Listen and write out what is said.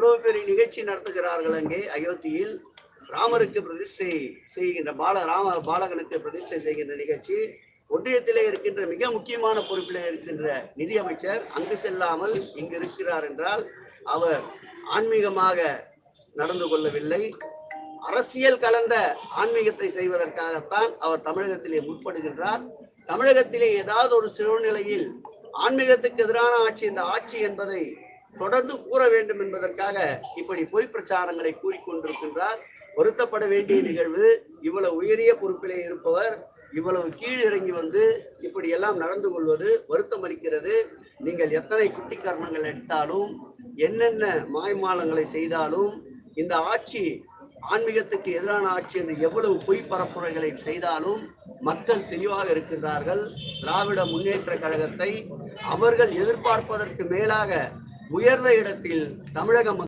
இவ்வளவு பெரிய நிகழ்ச்சி நடத்துகிறார்கள் அங்கே. அயோத்தியில் ராமருக்கு பிரதிஷ்டை செய்கின்ற பால ராம பாலகனுக்கு பிரதிஷ்டை செய்கின்ற நிகழ்ச்சி. ஒன்றியத்திலே இருக்கின்ற மிக முக்கியமான பொறுப்பிலே இருக்கின்ற நிதியமைச்சர் அங்கு செல்லாமல் இங்கு இருக்கிறார் என்றால் அவர் ஆன்மீகமாக நடந்து கொள்ளவில்லை. அரசியல் கலந்த ஆன்மீகத்தை செய்வதற்காகத்தான் அவர் தமிழகத்திலே முற்படுகின்றார். தமிழகத்திலே ஏதாவது ஒரு சூழ்நிலையில் ஆன்மீகத்துக்கு எதிரான ஆட்சி இந்த ஆட்சி என்பதை தொடர்ந்து கூற வேண்டும் என்பதற்காக இப்படி பொய் பிரச்சாரங்களை கூறிக்கொண்டிருக்கின்றார். வருத்தப்பட வேண்டிய நிகழ்வு இவ்வளவு உயரிய பொறுப்பிலே இருப்பவர் இவ்வளவு கீழ் இறங்கி வந்து இப்படி எல்லாம் நடந்து கொள்வது வருத்தம் அளிக்கிறது. நீங்கள் எத்தனை குட்டிக்கரணங்கள் எடுத்தாலும் என்னென்ன மாய்மாலங்களை செய்தாலும் இந்த ஆட்சி ஆன்மீகத்துக்கு எதிரான ஆட்சி என்று எவ்வளவு பொய் பரப்புரைகளை செய்தாலும் மக்கள் தெளிவாக இருக்கின்றார்கள். திராவிட முன்னேற்ற கழகத்தை அவர்கள் எதிர்பார்ப்பதற்கு மேலாக உயர்ந்த இடத்தில் தமிழக மக்கள்